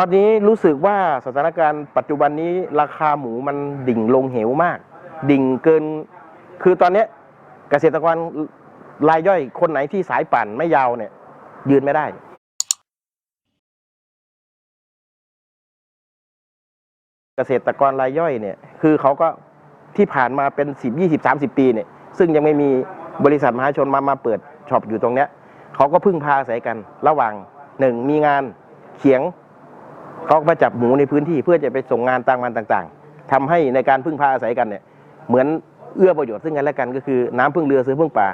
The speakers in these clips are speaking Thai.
ตอนนี้รู้สึกว่าสถานการณ์ปัจจุบันนี้ราคาหมูมันดิ่งลงเหวมาก ดิ่งเกิน คือตอนนี้เกษตรกรรายย่อยคนไหนที่สายปั่นไม่ยาวเนี่ย ยืนไม่ได้เกษตรกรรายย่อยเนี่ยคือเขาก็ที่ผ่านมาเป็นสิบยี่สิบสามสิบปีเนี่ยซึ่งยังไม่มีบริษัทมหาชนมามาเปิดช็อปอยู่ตรงเนี้ยเขาก็พึ่งพาอาศัยกันระหว่างหนึ่งมีงานเขียง เขาก็มาจับหมูในพื้นที่เพื่อจะไปส่งงานตามงานต่างๆทำให้ในการพึ่งพาอาศัยกันเนี่ยเหมือนเอื้อประโยชน์ซึ่งกันและกันก็คือ น้ำพึ่งเรือซื้อพึ่งป่า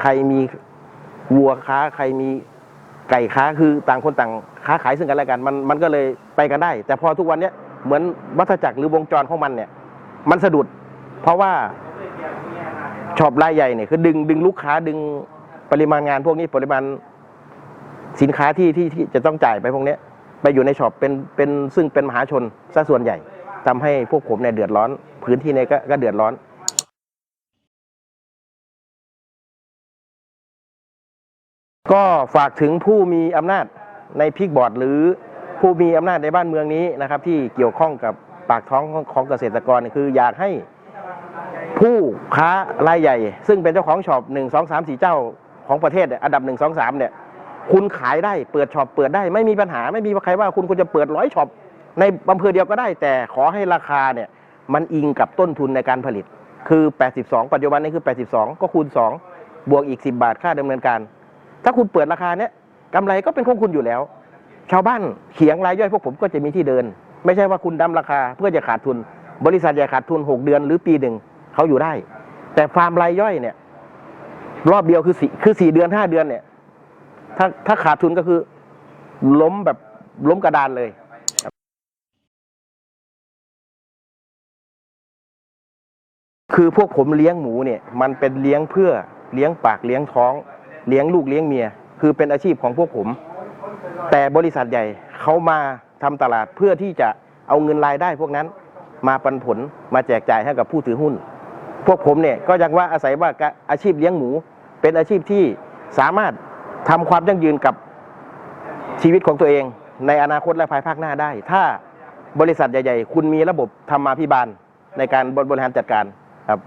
ใครมีวัวค้าใครมีไก่ค้าคือต่างคนต่างค้าขายซึ่งกันและกันมันมันก็เลยไปกันได้ แต่พอทุกวันเนี้ยเหมือนวัฏจักรหรือวงจรของมันเนี่ยมันสะดุด เพราะว่าช็อปรายใหญ่เนี่ยคือดึงดึงลูกค้าดึงปริมาณงานพวกนี้ปริมาณสินค้าที่ที่ที่จะต้องจ่ายไปพวกเนี้ย ไปอยู่ในช็อปเป็นเป็นซึ่งเป็นมหาชนซะส่วนใหญ่ทำให้พวกผมเนี่ยเดือดร้อน พื้นที่เนี่ยก็ก็เดือดร้อนก็ฝากถึงผู้มีอำนาจในพิกบอร์ดหรือผู้มีอำนาจในบ้านเมืองนี้นะครับ ที่เกี่ยวข้องกับปากท้องของเกษตรกรคืออยากให้ผู้ค้ารายใหญ่ ซึ่งเป็นเจ้าของช็อปหนึ่งสองสามสี่เจ้าของประเทศอันดับหนึ่งสองสามเนี่ย คุณขายได้เปิดช็อปเปิดได้ไม่มีปัญหาไม่มีใครว่าคุณคุณจะเปิดร้อยช็อปในอำเภอเดียวก็ได้ แต่ขอให้ราคาเนี่ยมันอิงกับต้นทุนในการผลิต คือ 82 ปัจจุบันนี้คือ 82 ก็คูณ 2 บวกอีก 10 บาทค่าดำเนินการ ถ้าคุณเปิดราคาเนี้ยกำไรก็เป็นของคุณอยู่แล้ว ชาวบ้านเขียงรายย่อยพวกผมก็จะมีที่เดิน ไม่ใช่ว่าคุณดำราคาเพื่อจะขาดทุน บริษัทใหญ่ขาดทุน 6 เดือนหรือปีหนึ่งเขาอยู่ได้ แต่ฟาร์มรายย่อยเนี่ยรอบเดียวคือสี่คือสี่เดือนห้าเดือนเนี่ย ถ้าถ้าขาดทุนก็คือ ล้มแบบล้มกระดานเลยคือพวกผมเลี้ยงหมูเนี่ยมันเป็นเลี้ยงเพื่อเลี้ยงปากเลี้ยงท้อง เลี้ยงลูกเลี้ยงเมีย คือเป็นอาชีพของพวกผม แต่บริษัทใหญ่เขามาทำตลาดเพื่อที่จะเอาเงินรายได้พวกนั้น มาปันผลมาแจกจ่ายให้กับผู้ถือหุ้น พวกผมเนี่ยก็ยังว่าอาศัยว่าอาชีพเลี้ยงหมู เป็นอาชีพที่สามารถ ทำความยั่งยืนกับชีวิตของตัวเอง ในอนาคตและภายภาคหน้าได้ ถ้าบริษัทใหญ่ ๆ คุณมีระบบธรรมาภิบาลในการบริหารจัดการครับ